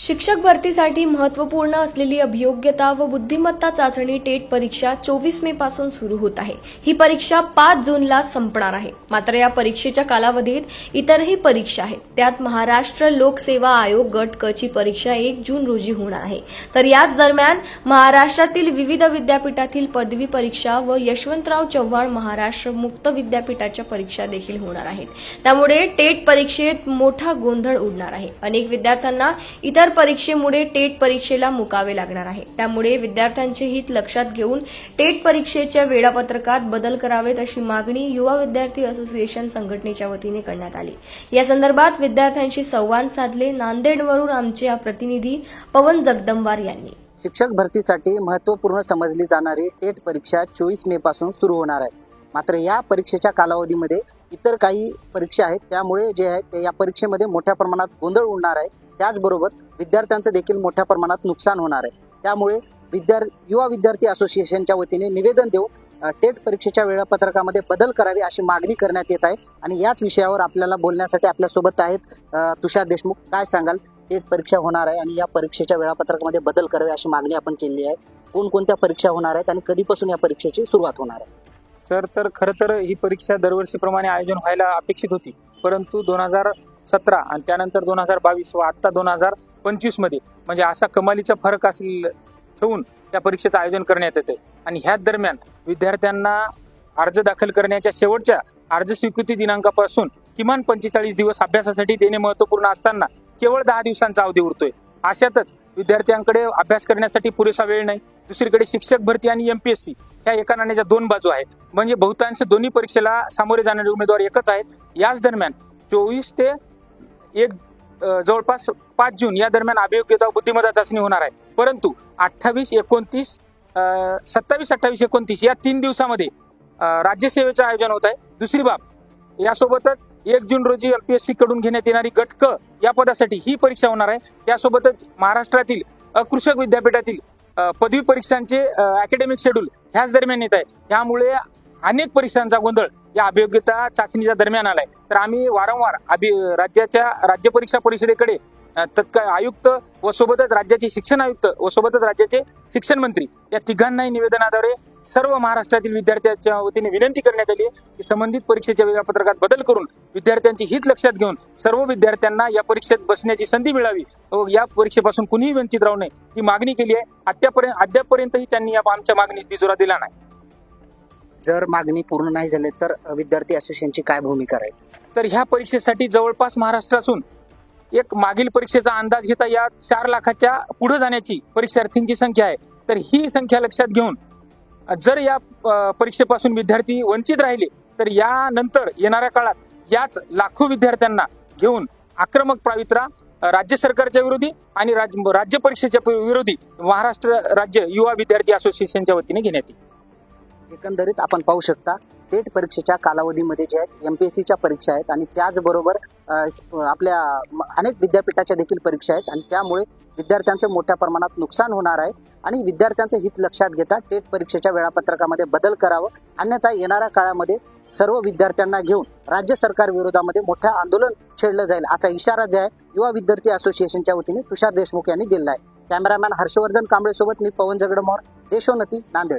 शिक्षक भरतीसाठी महत्त्वपूर्ण असलेली अभियोग्यता व बुद्धिमत्ता चाचणी टेट परीक्षा चोवीस मे पासून सुरू होत आहे. ही परीक्षा पाच जूनला संपणार आहे. मात्र या परीक्षेच्या कालावधीत इतरही परीक्षा आहेत. त्यात महाराष्ट्र लोकसेवा आयोग गट क ची परीक्षा एक जून रोजी होणार आहे. तर याच दरम्यान महाराष्ट्रातील विविध विद्यापीठातील पदवी परीक्षा व यशवंतराव चव्हाण महाराष्ट्र मुक्त विद्यापीठाच्या परीक्षा देखील होणार आहेत. त्यामुळे टेट परीक्षेत मोठा गोंधळ उडणार आहे. अनेक विद्यार्थ्यांना इतर परीक्षेमुळे टेट परीक्षेला मुकावे लागणार आहे. त्यामुळे विद्यार्थ्यांचे हित लक्षात घेऊन टेट परीक्षेच्या वेळापत्रकात बदल करावेत अशी मागणी युवा विद्यार्थी असोसिएशन संघटनेच्या वतीने करण्यात आली. या संदर्भात विद्यार्थ्यांशी संवाद साधले नांदेडवरून आमचे प्रतिनिधी पवन जगदंबार यांनी. शिक्षक भरतीसाठी महत्त्वपूर्ण समजली जाणारी टेट परीक्षा चोवीस मे पासून सुरू होणार आहे. मात्र या परीक्षेच्या कालावधीमध्ये इतर काही परीक्षा आहेत त्यामुळे जे आहे ते या परीक्षेमध्ये मोठ्या प्रमाणात गोंधळ उडणार आहे. त्याचबरोबर विद्यार्थ्यांचं देखील मोठ्या प्रमाणात नुकसान होणार आहे. त्यामुळे विद्यार युवा विद्यार्थी असोसिएशनच्या वतीने निवेदन देऊन टेट परीक्षेच्या वेळापत्रकामध्ये बदल करावे अशी मागणी करण्यात येत आहे आणि याच विषयावर आपल्याला बोलण्यासाठी आपल्यासोबत आहेत तुषार देशमुख. काय सांगाल? टेट परीक्षा होणार आहे आणि या परीक्षेच्या वेळापत्रकामध्ये बदल करावे अशी मागणी आपण केली आहे. कोणकोणत्या परीक्षा होणार आहेत आणि कधीपासून या परीक्षेची सुरुवात होणार आहे? सर तर खरं तर ही परीक्षा दरवर्षीप्रमाणे आयोजन व्हायला अपेक्षित होती. परंतु दोन हजार सतरा आणि त्यानंतर दोन हजार बावीस व आत्ता दोन हजार पंचवीसमध्ये म्हणजे असा कमालीचा फरक असेल ठेवून त्या परीक्षेचं आयोजन करण्यात येते आणि ह्याच दरम्यान विद्यार्थ्यांना अर्ज दाखल करण्याच्या शेवटच्या अर्ज स्वीकृती दिनांकापासून किमान पंचेचाळीस दिवस अभ्यासासाठी देणे महत्त्वपूर्ण असताना केवळ दहा दिवसांचा अवधी उरतोय. अशातच विद्यार्थ्यांकडे अभ्यास करण्यासाठी पुरेसा वेळ नाही. दुसरीकडे शिक्षक भरती आणि एमपीएससी ह्या एका नाण्याच्या दोन बाजू आहेत. म्हणजे बहुतांश दोन्ही परीक्षेला सामोरे जाणारे उमेदवार एकच आहेत. याच दरम्यान चोवीस ते एक जवळपास पाच जून या दरम्यान अभियोग्यता बुद्धिमत्ता चाचणी होणार आहे. परंतु अठ्ठावीस एकोणतीस सत्तावीस अठ्ठावीस एकोणतीस या तीन दिवसामध्ये राज्यसेवेचं आयोजन होत आहे. दुसरी बाब यासोबतच एक जून रोजी एमपीएससी कडून घेण्यात येणारी गट क या पदासाठी ही परीक्षा होणार आहे. त्यासोबतच महाराष्ट्रातील अकृषक विद्यापीठातील पदवी परीक्षांचे अकॅडमिक शेड्यूल ह्याच दरम्यान येत आहे. त्यामुळे अनेक परीक्षांचा गोंधळ या अभियोग्यता चाचणीच्या दरम्यान आलाय. तर आम्ही वारंवार अभि राज्याच्या राज्य परीक्षा परिषदेकडे तत्काळ आयुक्त व सोबतच राज्याचे शिक्षण आयुक्त व सोबतच राज्याचे शिक्षण मंत्री या तिघांनाही निवेदनाद्वारे सर्व महाराष्ट्रातील विद्यार्थ्यांच्या वतीने विनंती करण्यात आली आहे की संबंधित परीक्षेच्या वेळापत्रकात बदल करून विद्यार्थ्यांची हित लक्षात घेऊन सर्व विद्यार्थ्यांना या परीक्षेत बसण्याची संधी मिळावी व या परीक्षेपासून कुणीही वंचित राहू नये ही मागणी केली आहे. अद्यापर्यंत अद्यापपर्यंतही त्यांनी या आमच्या मागणीस तिजोरा दिला नाही. जर मागणी पूर्ण नाही झाली तर विद्यार्थी असोसिएशनची काय भूमिका राहील? तर ह्या परीक्षेसाठी जवळपास महाराष्ट्रातून एक मागील परीक्षेचा अंदाज घेता या चार लाखाच्या पुढे जाण्याची परीक्षार्थींची संख्या आहे. तर ही संख्या लक्षात घेऊन जर या परीक्षेपासून विद्यार्थी वंचित राहिले तर यानंतर येणाऱ्या काळात याच लाखो विद्यार्थ्यांना घेऊन आक्रमक पावित्रा राज्य सरकारच्या विरोधी आणि राज- राज्य परीक्षेच्या विरोधी महाराष्ट्र राज्य युवा विद्यार्थी असोसिएशनच्या वतीने घेण्यात येईल. एकंदरीत आपण पाहू शकता टेट परीक्षेच्या कालावधीमध्ये जे आहेत एम पी एस सीच्या परीक्षा आहेत आणि त्याचबरोबर आपल्या अनेक विद्यापीठाच्या देखील परीक्षा आहेत आणि त्यामुळे विद्यार्थ्यांचं मोठ्या प्रमाणात नुकसान होणार आहे आणि विद्यार्थ्यांचं हित लक्षात घेता टेट परीक्षेच्या वेळापत्रकामध्ये बदल करावं अन्यथा येणाऱ्या काळामध्ये सर्व विद्यार्थ्यांना घेऊन राज्य सरकार विरोधामध्ये मोठं आंदोलन छेडलं जाईल असा इशारा जे आहे युवा विद्यार्थी असोसिएशनच्या वतीने तुषार देशमुख यांनी दिला आहे. कॅमेरामॅन हर्षवर्धन कांबळेसोबत मी पवन जगडमोर देशोन्नती नांदेड.